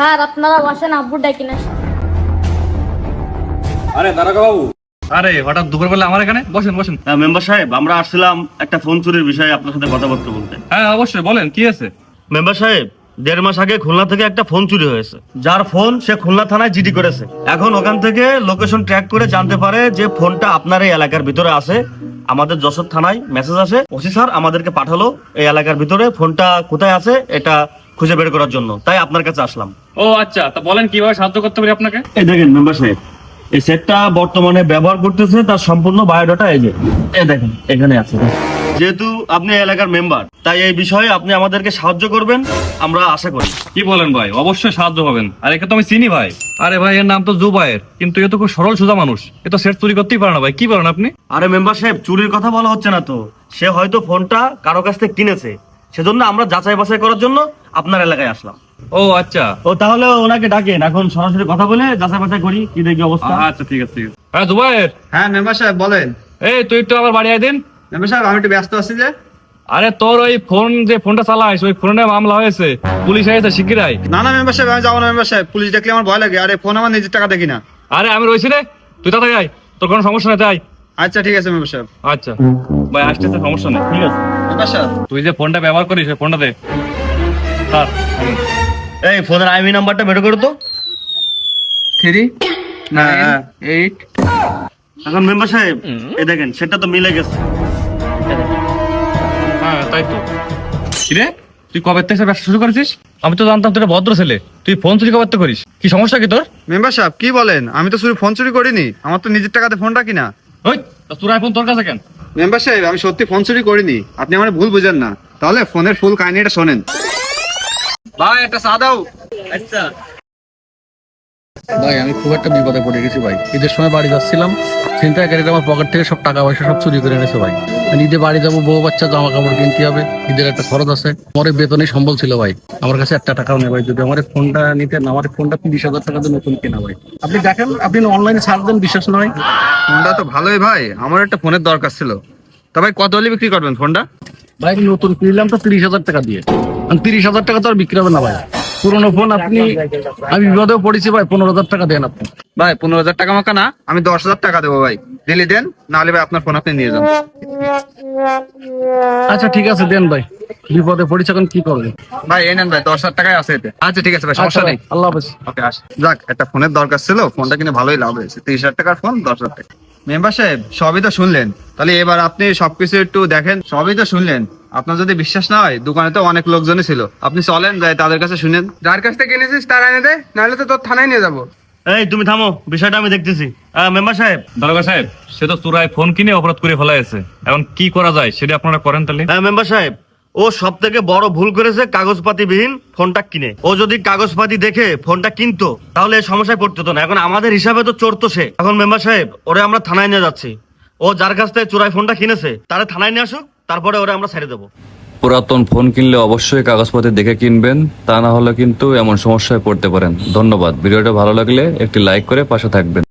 Sir আপনারা বসেন আব্বু ডাকি না আরে দারোগা বাবু। আরে হঠাৎ দুপুরবেলা আমার এখানে? বসেন বসেন। মেম্বার সাহেব আমরা আসছিলাম একটা ফোন চুরির বিষয়ে আপনার সাথে কথাবার্তা বলতে। হ্যাঁ অবশ্যই বলেন কি আছে? মেম্বার সাহেব দেড় মাস আগে খুলনা থেকে একটা ফোন চুরি হয়েছে। যার ফোন সে খুলনা থানায় জিডি করেছে। এখন ওখান থেকে লোকেশন ট্র্যাক করে জানতে পারে যে ফোনটা আপনার এই এলাকার ভিতরে আছে। আমাদের যশোর থানায় মেসেজ আসে ওসি স্যার আমাদেরকে পাঠালো এই এলাকার ভিতরে ফোনটা কোথায় আছে এটা খুঁজে বের করার জন্য। তাই আপনার কাছে আসলাম। ও আচ্ছা। তা বলেন কীভাবে সাহায্য করতে পারি আপনাকে? এই দেখেন মেম্বার সাহেব এই সেটটা বর্তমানে ব্যবহার করতেছে তার সম্পূর্ণ বায়োডাটা এই যে। এই দেখেন এখানে আছে। যেহেতু আপনি এই এলাকার মেম্বার তাই এই বিষয়ে আপনি আমাদেরকে সাহায্য করবেন আমরা আশা করি। কি বলেন ভাই? অবশ্যই সাহায্য হবেন। আর একে তো আমি চিনি ভাই। আরে ভাই এর নাম তো জুবায়ের কিন্তু এ তো খুব সরল সোজা মানুষ। এ তো সেট চুরি করতেই পারে না ভাই। কি বলেন আপনি? আরে মেম্বার সাহেব চুরির কথা বলা হচ্ছে না তো। সে হয়তো ফোনটা কারও কাছ থেকে কিনেছে। সেজন্য আমরা যাচাই বাছাই করার জন্য আপনার এলাকায় আসলাম। ও আচ্ছা। ও তাহলে ওনাকে ডাকেন। এখন সরাসরি কথা বলে যাচাই বাছাই করি কি দেখি অবস্থা। আচ্ছা ঠিক আছে ঠিক আছে। হ্যাঁ জুবায়ের? হ্যাঁ মেম্বার সাহেব বলেন। এই তুই একটু আবার বাড়ি আয় দিন। মেম্বার সাহেব আমি একটু ব্যস্ত আছি যে। আরে তোর ওই ফোন যে ফোনটা চালাইস ওই ফোনে মামলা হয়েছে। পুলিশ এসেছে শিগগিরাই। না না মেম্বার সাহেব আমি যাব না মেম্বার সাহেব। পুলিশ দেখলে আমার ভয় লাগে। আরে ফোন আমার নিজের টাকা দেখি না। আরে আমি রয়েছি রে। তুই তাড়াতাড়ি আয়। তোর কোনো সমস্যা নেই তাই আচ্ছা ঠিক আছে মেম্বার সাহেব। আচ্ছা। ভাই আসতেছে সমস্যা নেই। ঠিক আছে। মেম্বার সাহেব। তুই যে ফোনটা ব্যবহার করিস ওই ফোনটা দে। এই ফোনের আইমি নাম্বারটা বের করো তো। থ্রি হ্যাঁ, হ্যাঁ। এইট। এখন মেম্বার সাহেব এই দেখেন সেটা তো মিলে গেছে। হ্যাঁ তাই তো। কিরে তুই কবে থেকে ব্যবসা শুরু করেছিস? আমি তো জানতাম তুই ভদ্র ছেলে। তুই ফোন চুরি কবে থেকে করিস? কি সমস্যা কি তোর? মেম্বার সাহেব কি বলেন? আমি তো শুধু ফোন চুরি করিনি। আমার তো নিজের টাকাতে ফোনটা কিনা ওই তা তোর আইফোন তোর কাছে কেন? মেম্বার সাহেব আমি সত্যি ফোন চুরি করিনি। আপনি আমার ভুল বুঝেন না। তাহলে ফোনের ফুল কাহিনীটা শোনেন। ভাই একটা চা দাও। আচ্ছা। ভাই আমি খুব একটা বিপদে পড়ে গেছি ভাই। ঈদের সময় বাড়ি যাচ্ছিলাম ছিনতাইকারীরা আমার পকেট থেকে সব টাকা পয়সা সব চুরি করে এনেছে ভাই। আমি ঈদে বাড়ি যাব বউ বাচ্চা জামা কাপড় কিনতে হবে ঈদের একটা খরচ আছে। আমার এই বেতনে সম্বল ছিল ভাই। আমার কাছে একটা টাকাও নেই ভাই। যদি আমার ফোনটা নিতে না আমার ফোনটা তিরিশ হাজার টাকা দিয়ে নতুন কেনা ভাই। আপনি দেখেন আপনি অনলাইনে ছাড় দেন বিশ্বাস নয়। ফোনটা তো ভালোই ভাই। আমার একটা ফোনের দরকার ছিল। তা ভাই কত হলে বিক্রি করবেন ফোনটা? ভাই নতুন কিনলাম তো তিরিশ হাজার টাকা দিয়ে। তিরিশ হাজার টাকা তো আর বিক্রি হবে না ভাই। পুরোনো ফোন আপনি আমি বিপদেও পড়েছি ভাই পনেরো হাজার টাকা দেন আপনি। ভাই পনেরো হাজার টাকা মাকা না আমি দশ হাজার টাকা দেবো ভাই। দিলি দেন নাহলে ভাই আপনার ফোন আপনি নিয়ে যান। আচ্ছা ঠিক আছে দেন ভাই। বিপদে পড়েছি এখন কি করবেন ভাই এই নেন ভাই দশ হাজার টাকায় আছে এতে। আচ্ছা ঠিক আছে ভাই সমস্যা আচ্ছা নেই। আল্লাহ হাফেজ। ওকে আস। যাক একটা ফোনের দরকার ছিল ফোনটা কিনে ভালোই লাভ হয়েছে। তিরিশ হাজার টাকার ফোন দশ হাজার টাকা। মেম্বার সাহেব সবই তো শুনলেন। তাহলে এবার আপনি সবকিছু একটু দেখেন সবই তো শুনলেন। আপনার যদি বিশ্বাস না হয় দোকানে তো অনেক লোকজনই ছিল। আপনি চলেন যাই তাদের কাছে শুনেন। যার কাছ থেকে কিনেছিস তার এনে দে নাহলে তো তোর থানায় নিয়ে যাব। এই তুমি থামো বিষয়টা আমি দেখতেছি। মেম্বার সাহেব। দারোগা সাহেব সে তো চোরাই ফোন কিনে অপরাধ করে ফেলাইছে এখন কি করা যায় সেটা আপনারা করেন তাহলে। হ্যাঁ মেম্বার সাহেব ও সব থেকে বড় ভুল করেছে কাগজপাতি বিহীন ফোনটা কিনে। ও যদি কাগজপাতি দেখে ফোনটা কিনতো তাহলে এই সমস্যায় পড়তে হতো না। এখন আমাদের হিসাবে তো চোর তো সে। এখন মেম্বার সাহেব ওরে আমরা থানায় নিয়ে যাচ্ছি। ও যার কাছ থেকে চোরাই ফোনটা কিনেছে তারা থানায় নিয়ে আসুক। তারপরে ওরা আমরা ছেড়ে দেবো। পুরাতন ফোন কিনলে অবশ্যই কাগজপত্র দেখে কিনবেন, তা না হলে কিন্তু এমন সমস্যায় পড়তে পারেন। ধন্যবাদ। ভিডিওটা ভালো লাগলে একটি লাইক করে পাশে থাকবেন।